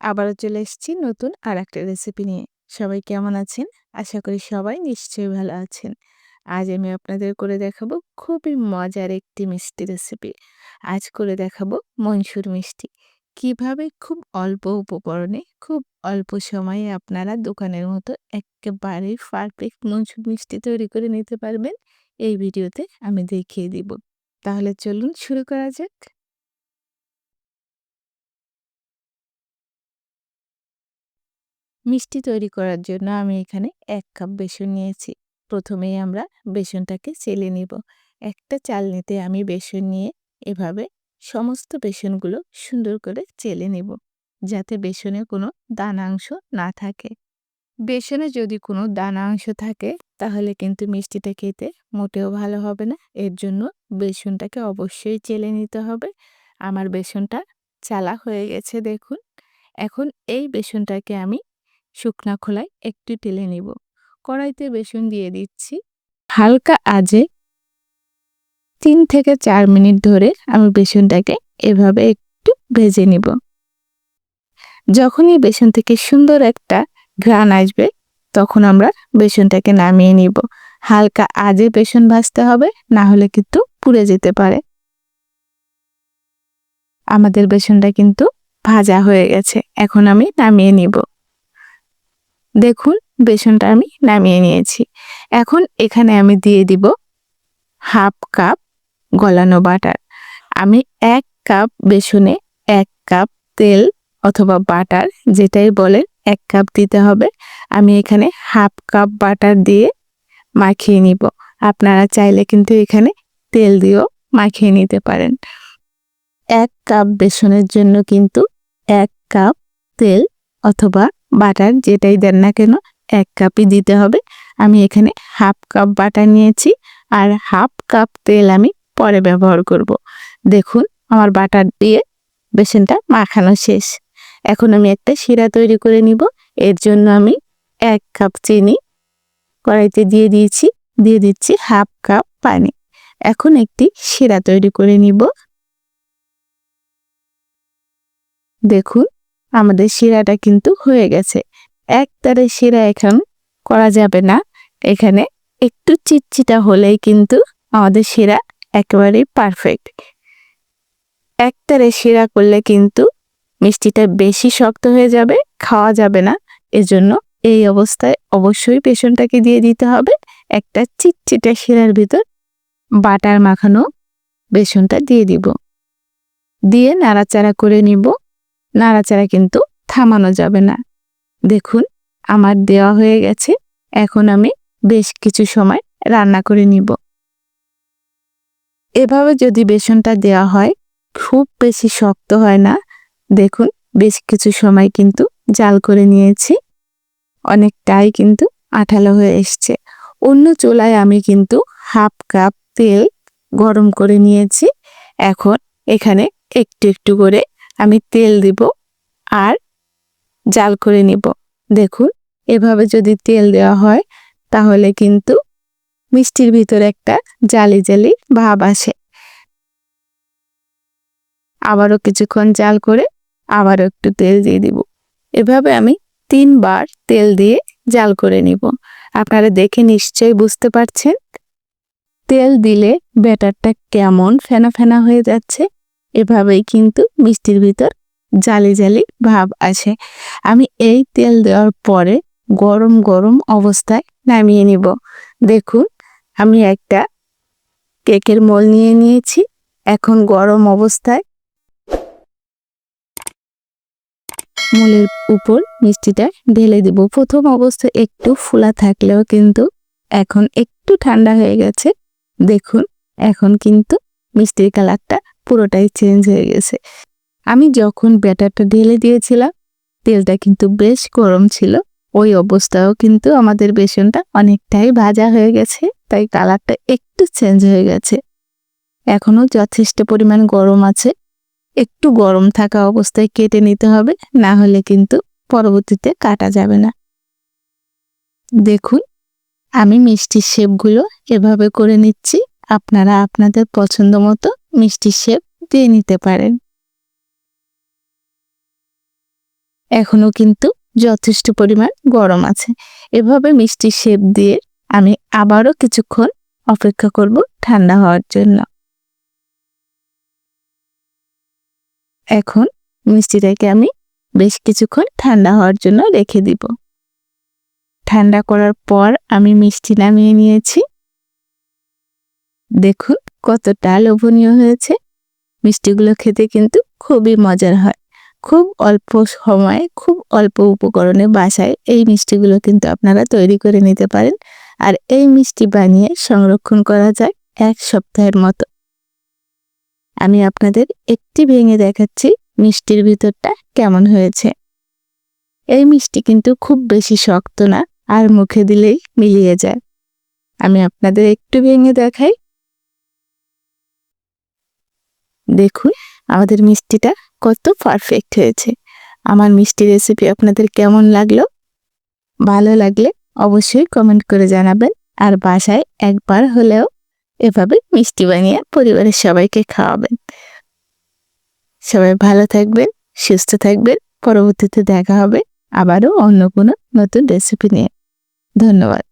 আবারও চলে এসেছি নতুন আর একটা রেসিপি নিয়ে। সবাই কেমন আছেন? আশা করি সবাই নিশ্চয়ই ভালো আছেন। আজ আমি আপনাদের করে দেখাবো খুবই মজার একটি মিষ্টি রেসিপি আজ করে দেখাবো মনসুর মিষ্টি। কীভাবে খুব অল্প উপকরণে, খুব অল্প সময়ে আপনারা দোকানের মতো একেবারে পারফেক্ট মনসুর মিষ্টি তৈরি করে নিতে পারবেন, এই ভিডিওতে আমি দেখিয়ে দিব। তাহলে চলুন শুরু করা যাক। মিষ্টি তৈরি করার জন্য আমি এখানে এক কাপ বেসন নিয়েছি। প্রথমেই আমরা বেসনটাকে চেলে নিব। একটা চালনিতে আমি বেসন নিয়ে এভাবে সমস্ত বেসনগুলো সুন্দর করে চেলে নিব, যাতে বেসনে কোনো দানাংশ না থাকে। বেসনে যদি কোনো দানাংশ থাকে, তাহলে কিন্তু মিষ্টিটা খেতে মোটেও ভালো হবে না। এর জন্য বেসনটাকে অবশ্যই চেলে নিতে হবে। আমার বেসনটা চালা হয়ে গেছে, দেখুন। এখন এই বেসনটাকে আমি শুকনা খোলায় একটু টেলে নিব। কড়াইতে বেসন দিয়ে দিচ্ছি। হালকা আজে তিন থেকে চার মিনিট ধরে আমি বেসনটাকে এভাবে একটু ভেজে নিব। যখনই বেসন থেকে সুন্দর একটা ঘ্রাণ আসবে, তখন আমরা বেসনটাকে নামিয়ে নিব। হালকা আজে বেসন ভাজতে হবে, না হলে কিন্তু পুড়ে যেতে পারে। আমাদের বেসনটা কিন্তু ভাজা হয়ে গেছে, এখন আমি নামিয়ে নিব। দেখুন, বেসনটা আমি নামিয়ে নিয়েছি। এখন এখানে আমি দিয়ে দিব হাফ কাপ গলানো বাটার। আমি এক কাপ বেসনে এক কাপ তেল অথবা বাটার, যেটাই বলেন, এক কাপ দিতে হবে। আমি এখানে হাফ কাপ বাটার দিয়ে মাখিয়ে নিব। আপনারা চাইলে কিন্তু এখানে তেল দিয়েও মাখিয়ে নিতে পারেন। এক কাপ বেসনের জন্য কিন্তু এক কাপ তেল অথবা বাটার যেটাই দেন না কেন, এক কাপই দিতে হবে। আমি এখানে হাফ কাপ বাটার নিয়েছি আর হাফ কাপ তেল আমি পরে ব্যবহার করব। দেখুন, আমার বাটার দিয়ে বেসনটা মাখানো শেষ। এখন আমি একটা শিরা তৈরি করে নিব। এর জন্য আমি এক কাপ চিনি কড়াইতে দিয়ে দিয়েছি। দিয়ে দিচ্ছি হাফ কাপ পানি। এখন একটি শিরা তৈরি করে নিব। দেখুন আমাদের শিরাটা কিন্তু হয়ে গেছে। এক তারে শিরা এখন করা যাবে না। এখানে একটু চিটচিটা হলেই কিন্তু আমাদের শিরা একেবারেই পারফেক্ট এক তারে শিরা করলে কিন্তু মিষ্টিটা বেশি শক্ত হয়ে যাবে, খাওয়া যাবে না। এজন্য এই অবস্থায় অবশ্যই পেছনটাকে দিয়ে দিতে হবে। একটা চিটচিটা শিরার ভিতর বাটার মাখানো বেসনটা দিয়ে দিব। দিয়ে নাড়াচাড়া করে নিব। নাড়াচাড়া কিন্তু থামানো যাবে না। দেখুন, আমার দেওয়া হয়ে গেছে। এখন আমি বেশ কিছু সময় রান্না করে নিব। এভাবে যদি বেসনটা দেওয়া হয়, খুব বেশি শক্ত হয় না। দেখুন, বেশ কিছু সময় কিন্তু জাল করে নিয়েছি। অনেকটাই কিন্তু আঠালো হয়ে এসছে। অন্য চুলায় আমি কিন্তু হাফ কাপ তেল গরম করে নিয়েছি। এখন এখানে একটু একটু করে আমি তেল দিব আর জাল করে নিব। দেখুন, এভাবে যদি তেল দেওয়া হয়, তাহলে কিন্তু মিষ্টির ভিতরে একটা জালি জালি ভাব আসে। আবারও কিছুক্ষণ জাল করে আবারও একটু তেল দিয়ে দিব। এভাবে আমি তিনবার তেল দিয়ে জাল করে নিব। আপনারা দেখে নিশ্চয়ই বুঝতে পারছেন তেল দিলে ব্যাটারটা কেমন ফেনা ফেনা হয়ে যাচ্ছে। এভাবেই কিন্তু মিষ্টির ভিতর জালি জালি ভাব আসে আমি এই তেল দেওয়ার পরে গরম গরম অবস্থায় নামিয়ে নিব। দেখুন, আমি একটা কেকের মোল নিয়ে নিয়েছি। এখন গরম অবস্থায় মোলের উপর মিষ্টিটা ঢেলে দিব। প্রথম অবস্থায় একটু ফুলা থাকলেও কিন্তু এখন একটু ঠান্ডা হয়ে গেছে। দেখুন, এখন কিন্তু মিষ্টির কালারটা পুরোটাই চেঞ্জ হয়ে গেছে। আমি যখন ব্যাটারটা ঢেলে দিয়েছিলাম, তেলটা কিন্তু বেশ গরম ছিল। ওই অবস্থাও কিন্তু আমাদের বেসনটা অনেকটাই ভাজা হয়ে গেছে, তাই কালারটা একটু চেঞ্জ হয়ে গেছে। এখনও যথেষ্ট পরিমাণ গরম আছে। একটু গরম থাকা অবস্থায় কেটে নিতে হবে, না হলে কিন্তু পরবর্তীতে কাটা যাবে না। দেখুন, আমি মিষ্টির শেপগুলো এভাবে করে নিচ্ছি। আপনারা আপনাদের পছন্দ মতো মিষ্টির শেপ দিয়ে নিতে পারেন। এখনও কিন্তু যথেষ্ট পরিমাণ গরম আছে। এভাবে মিষ্টি শেপ দিয়ে আমি আবারও কিছুক্ষণ অপেক্ষা করব ঠান্ডা হওয়ার জন্য। এখন মিষ্টিটাকে আমি বেশ কিছুক্ষণ ঠান্ডা হওয়ার জন্য রেখে দিব। ঠান্ডা করার পর আমি মিষ্টি নামিয়ে নিয়েছি। দেখুন কতটা লোভনীয় হয়েছে। মিষ্টিগুলো খেতে কিন্তু খুবই মজার হয়। খুব অল্প সময়ে, খুব অল্প উপকরণে বাসায় এই মিষ্টিগুলো কিন্তু আপনারা তৈরি করে নিতে পারেন। আর এই মিষ্টি বানিয়ে সংরক্ষণ করা যায় এক সপ্তাহের মতো। আমি আপনাদের একটি ভেঙে দেখাচ্ছি মিষ্টির ভিতরটা কেমন হয়েছে। এই মিষ্টি কিন্তু খুব বেশি শক্ত না, আর মুখে দিলেই মিলিয়ে যায়। আমি আপনাদের একটু ভেঙে দেখাই। দেখুন, আমাদের মিষ্টিটা কত পারফেক্ট হয়েছে। আমার মিষ্টি রেসিপি আপনাদের কেমন লাগল? ভালো লাগলে অবশ্যই কমেন্ট করে জানাবেন। আর বাসায় একবার হলেও এভাবে মিষ্টি বানিয়ে পরিবারের সবাইকে খাওয়াবেন। সবাই ভালো থাকবেন, সুস্থ থাকবেন। পরবর্তীতে দেখা হবে আবারও অন্য কোনো নতুন রেসিপি নিয়ে। ধন্যবাদ।